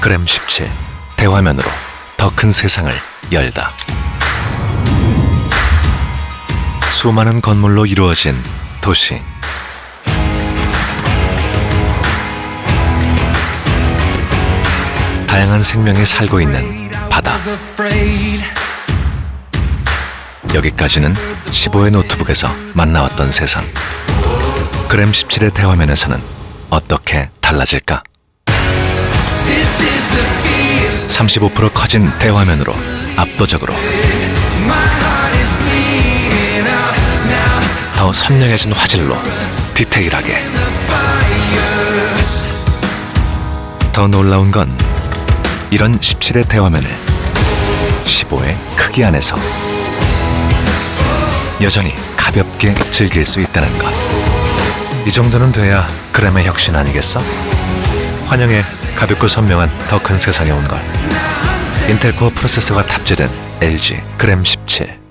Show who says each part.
Speaker 1: 그램 17 대화면으로 더 큰 세상을 열다. 수많은 건물로 이루어진 도시. 다양한 생명이 살고 있는 바다. 여기까지는 15의 노트북에서 만나왔던 세상. 그램 17의 대화면에서는 어떻게 달라질까? 35% 커진 대화면으로 압도적으로 더 선명해진 화질로 디테일하게 더 놀라운 건 이런 17의 대화면을 15의 크기 안에서 여전히 가볍게 즐길 수 있다는 것. 이 정도는 돼야 그램의 혁신 아니겠어? 환영해 가볍고 선명한 더 큰 세상에 온 걸. 인텔 코어 프로세서가 탑재된 LG 그램 17.